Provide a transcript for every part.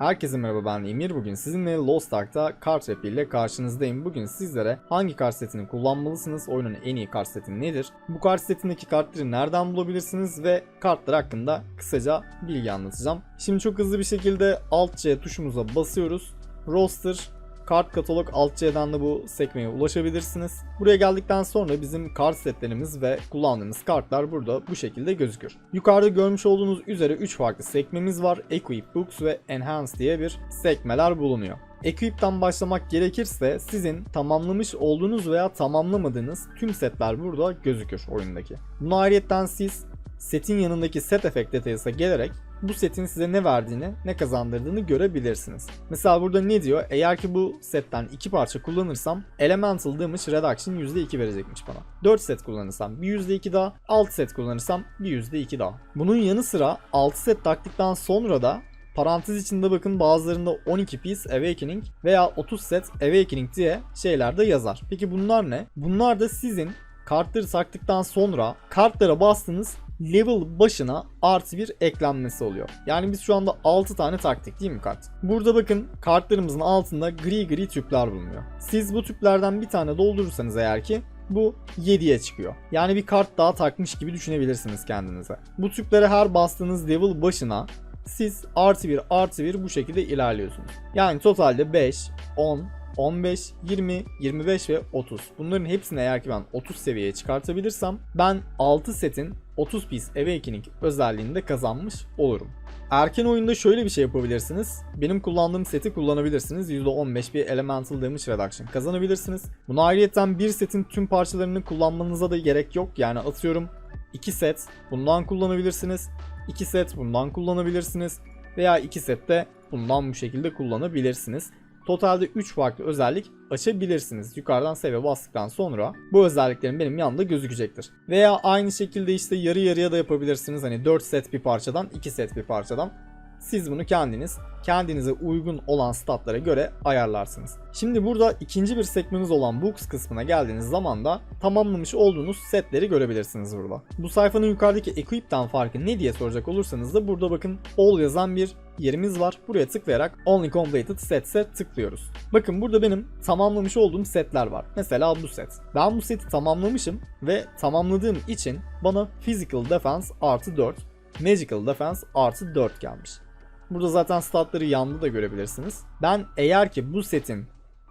Herkese merhaba ben Emir. Bugün sizinle Lost Ark'ta kart rap ile karşınızdayım. Bugün sizlere hangi kart setini kullanmalısınız, oyunun en iyi kart seti nedir, bu kart setindeki kartları nereden bulabilirsiniz ve kartlar hakkında kısaca bilgi anlatacağım. Şimdi çok hızlı bir şekilde Alt C tuşumuza basıyoruz. Roster, Kart katalog alt C'den de bu sekmeye ulaşabilirsiniz. Buraya geldikten sonra bizim kart setlerimiz ve kullandığımız kartlar burada bu şekilde gözükür. Yukarıda görmüş olduğunuz üzere 3 farklı sekmemiz var. Equip, Books ve Enhance diye bir sekmeler bulunuyor. Equip'ten başlamak gerekirse sizin tamamlamış olduğunuz veya tamamlamadığınız tüm setler burada gözükür oyundaki. Bunu ayrıyetten siz setin yanındaki set effect details'a gelerek bu setin size ne verdiğini, ne kazandırdığını görebilirsiniz. Mesela burada ne diyor? Eğer ki bu setten iki parça kullanırsam Elemental Damage Reduction %2 verecekmiş bana. 4 set kullanırsam bir %2 daha, 6 set kullanırsam bir %2 daha. Bunun yanı sıra 6 set taktıktan sonra da Parantez içinde bakın bazılarında 12 piece Awakening veya 30 set Awakening diye şeyler de yazar. Peki bunlar ne? Bunlar da sizin kartları taktıktan sonra kartlara bastığınız level başına artı bir eklenmesi oluyor. Yani biz şu anda 6 tane taktik değil mi kart? Burada bakın kartlarımızın altında gri gri tüpler bulunuyor. Siz bu tüplerden bir tane doldurursanız eğer ki bu 7'ye çıkıyor. Yani bir kart daha takmış gibi düşünebilirsiniz kendinize. Bu tüplere her bastığınız level başına siz artı 1 artı 1 bu şekilde ilerliyorsunuz. Yani totalde 5, 10, 15, 20, 25 ve 30. Bunların hepsini eğer ki ben 30 seviyeye çıkartabilirsem ben 6 setin 30 piece Awakening özelliğini de kazanmış olurum. Erken oyunda şöyle bir şey yapabilirsiniz. Benim kullandığım seti kullanabilirsiniz. %15 bir Elemental Damage Reduction kazanabilirsiniz. Buna ayrıyeten bir setin tüm parçalarını kullanmanıza da gerek yok. Yani atıyorum 2 set bundan kullanabilirsiniz. 2 set bundan kullanabilirsiniz. Veya 2 set de bundan bu şekilde kullanabilirsiniz. Totalde 3 farklı özellik açabilirsiniz. Yukarıdan save bastıktan sonra bu özelliklerin benim yanında gözükecektir. Veya aynı şekilde işte yarı yarıya da yapabilirsiniz. Hani 4 set bir parçadan 2 set bir parçadan. Siz bunu kendiniz kendinize uygun olan statlara göre ayarlarsınız. Şimdi burada ikinci bir sekmemiz olan Books kısmına geldiğiniz zaman da tamamlamış olduğunuz setleri görebilirsiniz burada. Bu sayfanın yukarıdaki Equip'ten farkı ne diye soracak olursanız da burada bakın All yazan bir yerimiz var. Buraya tıklayarak Only Completed Sets'e tıklıyoruz. Bakın burada benim tamamlamış olduğum setler var. Mesela bu set. Ben bu seti tamamlamışım ve tamamladığım için bana Physical Defense artı 4, Magical Defense artı 4 gelmiş. Burada zaten statları yanında da görebilirsiniz. Ben eğer ki bu setin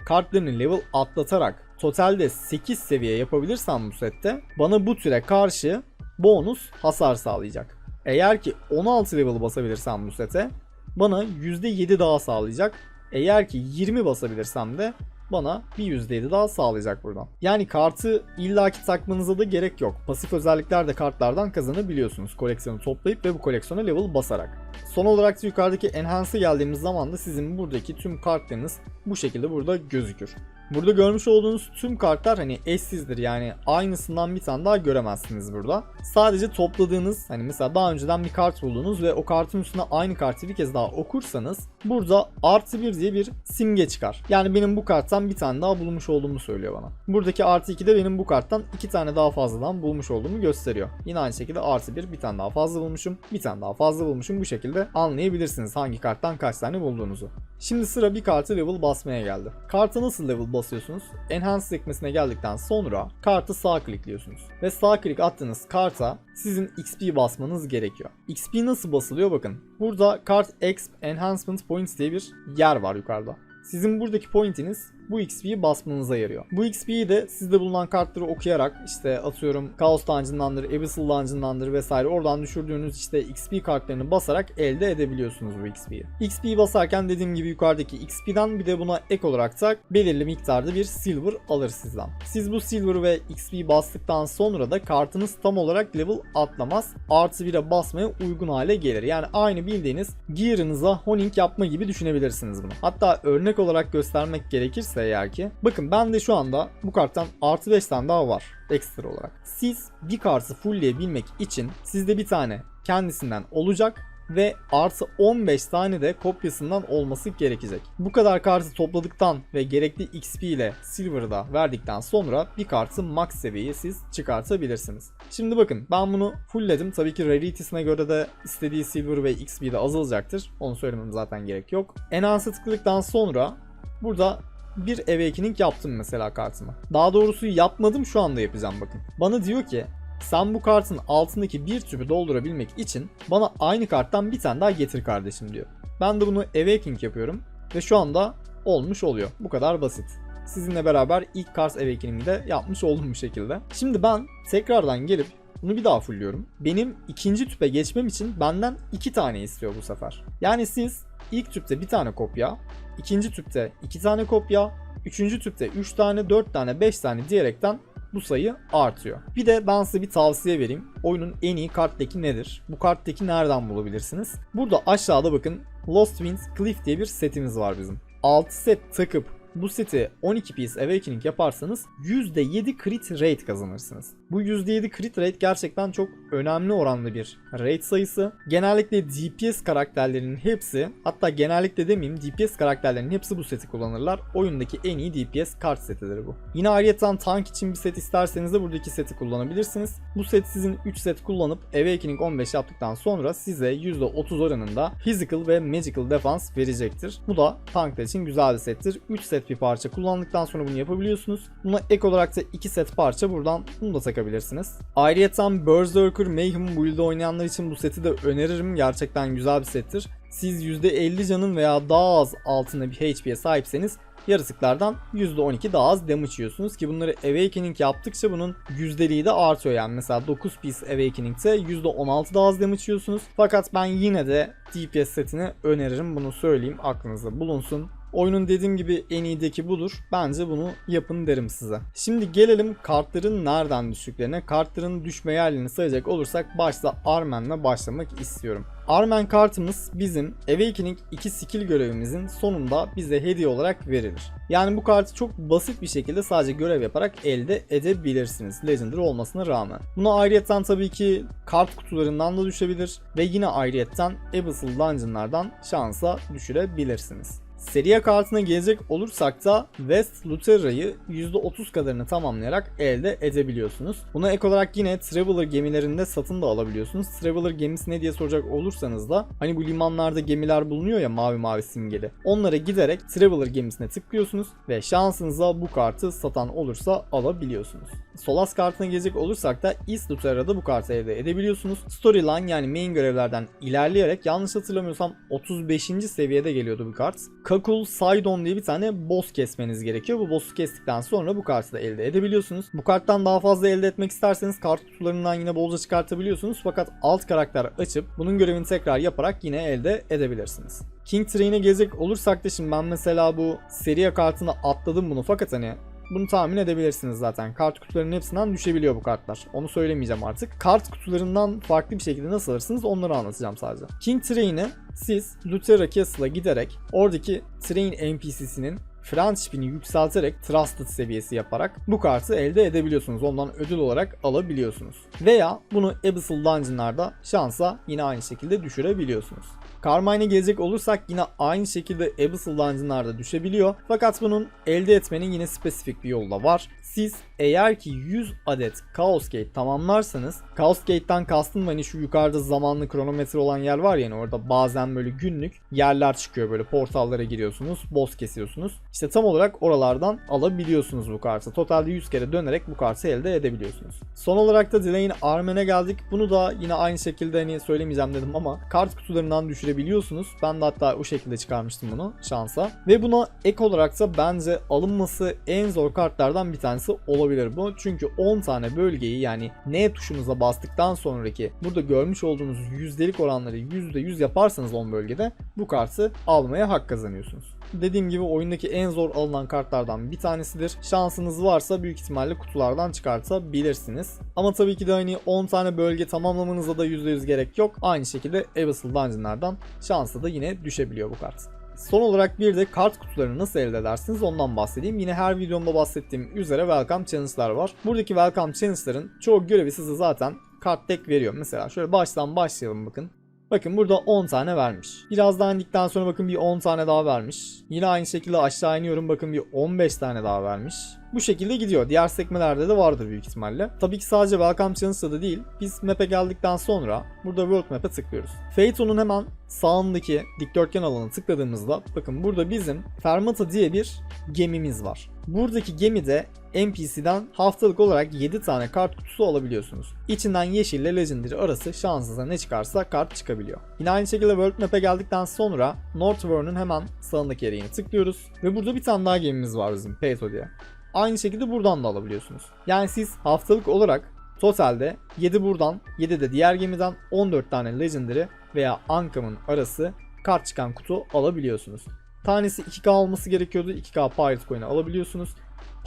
kartlarını level atlatarak totalde 8 seviye yapabilirsem bu sette bana bu türe karşı bonus hasar sağlayacak. Eğer ki 16 level basabilirsem bu sete bana %7 daha sağlayacak. Eğer ki 20 basabilirsem de bana bir %7 daha sağlayacak buradan. Yani kartı illaki takmanıza da gerek yok. Pasif özellikler de kartlardan kazanabiliyorsunuz koleksiyonu toplayıp ve bu koleksiyona level basarak. Son olarak da yukarıdaki Enhance'e geldiğimiz zaman da sizin buradaki tüm kartlarınız bu şekilde burada gözükür. Burada görmüş olduğunuz tüm kartlar hani eşsizdir yani aynısından bir tane daha göremezsiniz burada. Sadece topladığınız hani mesela daha önceden bir kart buldunuz ve o kartın üstüne aynı kartı bir kez daha okursanız burada artı bir diye bir simge çıkar. Yani benim bu karttan bir tane daha bulmuş olduğumu söylüyor bana. Buradaki artı 2 de benim bu karttan iki tane daha fazladan bulmuş olduğumu gösteriyor. Yine aynı şekilde artı bir bir tane daha fazla bulmuşum, bir tane daha fazla bulmuşum bu şekilde anlayabilirsiniz hangi karttan kaç tane bulduğunuzu. Şimdi sıra bir kartı level basmaya geldi. Kartı nasıl level basıyorsunuz? Enhance sekmesine geldikten sonra kartı sağ klikliyorsunuz. Ve sağ klik attığınız karta sizin XP basmanız gerekiyor. XP nasıl basılıyor bakın. Burada kart Exp Enhancement Points diye bir yer var yukarıda. Sizin buradaki pointiniz bu XP'yi basmanıza yarıyor. Bu XP'yi de sizde bulunan kartları okuyarak işte atıyorum Chaos Dungeon'dandır, Abyssal Dungeon'dandır vesaire oradan düşürdüğünüz işte XP kartlarını basarak elde edebiliyorsunuz bu XP'yi. XP'yi basarken dediğim gibi yukarıdaki XP'den bir de buna ek olarak da belirli miktarda bir silver alır sizden. Siz bu silver ve XP bastıktan sonra da kartınız tam olarak level atlamaz. Artı 1'e basmaya uygun hale gelir. Yani aynı bildiğiniz gear'ınıza honing yapma gibi düşünebilirsiniz bunu. Hatta örnek olarak göstermek gerekirse eğer ki bakın ben de şu anda bu karttan artı 5 tane daha var ekstra olarak. Siz bir kartı fullleyebilmek için sizde bir tane kendisinden olacak ve artı 15 tane de kopyasından olması gerekecek. Bu kadar kartı topladıktan ve gerekli XP ile Silver'da verdikten sonra bir kartı max seviyeye siz çıkartabilirsiniz. Şimdi bakın ben bunu fullledim. Tabii ki rarity'sine göre de istediği Silver ve XP de azalacaktır. Onu söylemem zaten gerek yok. Enhance'e tıkladıktan sonra burada bir awakening yaptım mesela kartıma. Daha doğrusu yapmadım şu anda yapacağım bakın. Bana diyor ki sen bu kartın altındaki bir tüpü doldurabilmek için bana aynı karttan bir tane daha getir kardeşim diyor. Ben de bunu awakening yapıyorum ve şu anda olmuş oluyor. Bu kadar basit. Sizinle beraber ilk kart awakening'i de yapmış oldum bu şekilde. Şimdi ben tekrardan gelip bunu bir daha fullliyorum. Benim ikinci tüpe geçmem için benden iki tane istiyor bu sefer. Yani siz ilk tüpte bir tane kopya, ikinci tüpte iki tane kopya, üçüncü tüpte üç tane, dört tane, beş tane diyerekten bu sayı artıyor. Bir de ben size bir tavsiye vereyim. Oyunun en iyi kart deki nedir? Bu kart deki nereden bulabilirsiniz? Burada aşağıda bakın Lost Winds Cliff diye bir setimiz var bizim. 6 set takıp bu seti 12 piece awakening yaparsanız %7 crit rate kazanırsınız. Bu %7 crit rate gerçekten çok önemli oranda bir rate sayısı. Genellikle DPS karakterlerinin hepsi hatta genellikle demeyeyim DPS karakterlerinin hepsi bu seti kullanırlar. Oyundaki en iyi DPS kart setidir bu. Yine ayrıyeten tank için bir set isterseniz de buradaki seti kullanabilirsiniz. Bu set sizin 3 set kullanıp Awakening 15 yaptıktan sonra size %30 oranında Physical ve Magical Defense verecektir. Bu da tanklar için güzel bir settir. 3 set bir parça kullandıktan sonra bunu yapabiliyorsunuz. Buna ek olarak da 2 set parça buradan bunu da takabilirsiniz. Ayrıyeten Berserker Mayhem build'i oynayanlar için bu seti de öneririm. Gerçekten güzel bir settir. Siz %50 canın veya daha az altında bir HP'ye sahipseniz yaratıklardan %12 daha az damage yiyorsunuz ki bunları Awakening yaptıkça bunun yüzdeliği de artıyor yani mesela 9 piece Awakening'te %16 daha az damage yiyorsunuz fakat ben yine de DPS setini öneririm bunu söyleyeyim aklınızda bulunsun. Oyunun dediğim gibi en iyi deki budur. Bence bunu yapın derim size. Şimdi gelelim kartların nereden düştüklerine. Kartların düşme yerlerini sayacak olursak başta Armen'le başlamak istiyorum. Armen kartımız bizim Awakening 2 skill görevimizin sonunda bize hediye olarak verilir. Yani bu kartı çok basit bir şekilde sadece görev yaparak elde edebilirsiniz. Legendary olmasına rağmen. Buna ayrıyetten tabii ki kart kutularından da düşebilir ve yine ayrıyetten Abyssal Dungeon'lardan şansa düşürebilirsiniz. Seriye kartına gelecek olursak da West Luterra'yı %30 kadarını tamamlayarak elde edebiliyorsunuz. Buna ek olarak yine Traveler gemilerinde satın da alabiliyorsunuz. Traveler gemisi ne diye soracak olursanız da hani bu limanlarda gemiler bulunuyor ya mavi mavi simgeli. Onlara giderek Traveler gemisine tıklıyorsunuz ve şansınıza bu kartı satan olursa alabiliyorsunuz. Solas kartına gelecek olursak da East Luterra'da bu kartı elde edebiliyorsunuz. Storyline yani main görevlerden ilerleyerek yanlış hatırlamıyorsam 35. seviyede geliyordu bu kart. Kakul Sidon diye bir tane boss kesmeniz gerekiyor. Bu boss'u kestikten sonra bu kartı da elde edebiliyorsunuz. Bu karttan daha fazla elde etmek isterseniz kart kutularından yine bolca çıkartabiliyorsunuz. Fakat alt karakter açıp bunun görevini tekrar yaparak yine elde edebilirsiniz. King Train'e gelecek olursak da şimdi ben mesela bu seriye kartını atladım bunu fakat hani bunu tahmin edebilirsiniz zaten. Kart kutularının hepsinden düşebiliyor bu kartlar. Onu söylemeyeceğim artık. Kart kutularından farklı bir şekilde nasıl alırsınız onları anlatacağım sadece. King Train'i siz Luterra Castle'a giderek oradaki Train NPC'sinin friendship'ini yükselterek Trusted seviyesi yaparak bu kartı elde edebiliyorsunuz. Ondan ödül olarak alabiliyorsunuz. Veya bunu Abyssal Dungeon'larda şansa yine aynı şekilde düşürebiliyorsunuz. Carmine'e gelecek olursak yine aynı şekilde Abyssal Dungeon'larda düşebiliyor. Fakat bunun elde etmenin yine spesifik bir yolu da var. Siz eğer ki 100 adet Chaos Gate tamamlarsanız Chaos Gate'den kastım hani şu yukarıda zamanlı kronometre olan yer var ya yani orada bazen böyle günlük yerler çıkıyor böyle portallara giriyorsunuz boss kesiyorsunuz. İşte tam olarak oralardan alabiliyorsunuz bu kartı. Totalde 100 kere dönerek bu kartı elde edebiliyorsunuz. Son olarak da Delay'in Armen'e geldik. Bunu da yine aynı şekilde hani söylemeyeceğim dedim ama kart kutularından düşürebiliyorsunuz. Ben de hatta o şekilde çıkarmıştım bunu şansa. Ve buna ek olarak da bence alınması en zor kartlardan bir tanesi olabilir bu. Çünkü 10 tane bölgeyi yani N tuşunuza bastıktan sonraki burada görmüş olduğunuz yüzdelik oranları %100 yaparsanız 10 bölgede bu kartı almaya hak kazanıyorsunuz. Dediğim gibi oyundaki en zor alınan kartlardan bir tanesidir. Şansınız varsa büyük ihtimalle kutulardan çıkartabilirsiniz. Ama tabii ki de hani 10 tane bölge tamamlamanıza da %100 gerek yok. Aynı şekilde Abyssal Dungeon'lardan şansa da yine düşebiliyor bu kart. Son olarak bir de kart kutularını nasıl elde edersiniz ondan bahsedeyim. Yine her videomda bahsettiğim üzere Welcome Challenge'lar var. Buradaki Welcome Challenge'ların çoğu görevi size zaten kart deck veriyor. Mesela şöyle baştan başlayalım bakın. Bakın burada 10 tane vermiş. Biraz daha indikten sonra bakın bir 10 tane daha vermiş. Yine aynı şekilde aşağı iniyorum bakın bir 15 tane daha vermiş. Bu şekilde gidiyor. Diğer sekmelerde de vardır büyük ihtimalle. Tabii ki sadece Welcome Challenge'da da değil. Biz map'e geldikten sonra burada World Map'e tıklıyoruz. Phaeton'un hemen sağındaki dikdörtgen alanı tıkladığımızda bakın burada bizim Fermata diye bir gemimiz var. Buradaki gemide NPC'den haftalık olarak 7 tane kart kutusu alabiliyorsunuz. İçinden yeşil ile legendary arası şansınıza ne çıkarsa kart çıkabiliyor. Yine aynı şekilde World Map'e geldikten sonra Northwern'ün hemen sağındaki yere yine tıklıyoruz. Ve burada bir tane daha gemimiz var bizim Peyto diye. Aynı şekilde buradan da alabiliyorsunuz. Yani siz haftalık olarak totalde 7 buradan 7 de diğer gemiden 14 tane legendary veya Uncommon arası kart çıkan kutu alabiliyorsunuz. Tanesi 2K olması gerekiyordu. 2K Pirate Coin'i alabiliyorsunuz.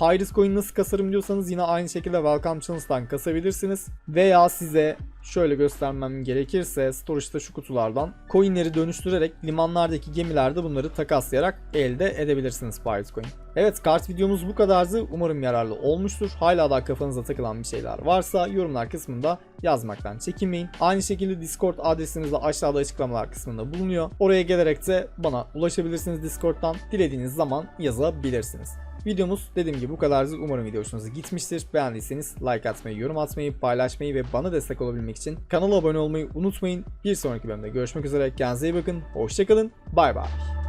Pirate Coin nasıl kasarım diyorsanız yine aynı şekilde Welcome Challenge'dan kasabilirsiniz. Veya size şöyle göstermem gerekirse storage'da şu kutulardan coinleri dönüştürerek limanlardaki gemilerde bunları takaslayarak elde edebilirsiniz Pirate Coin. Evet kart videomuz bu kadardı. Umarım yararlı olmuştur. Hala daha kafanıza takılan bir şeyler varsa yorumlar kısmında yazmaktan çekinmeyin. Aynı şekilde Discord adresimiz de aşağıda açıklamalar kısmında bulunuyor. Oraya gelerek de bana ulaşabilirsiniz Discord'dan. Dilediğiniz zaman yazabilirsiniz. Videomuz dediğim gibi bu kadardı. Umarım video hoşunuza gitmiştir. Beğendiyseniz like atmayı, yorum atmayı, paylaşmayı ve bana destek olabilmek için kanala abone olmayı unutmayın. Bir sonraki bölümde görüşmek üzere. Kendinize iyi bakın. Hoşçakalın. Bay bay.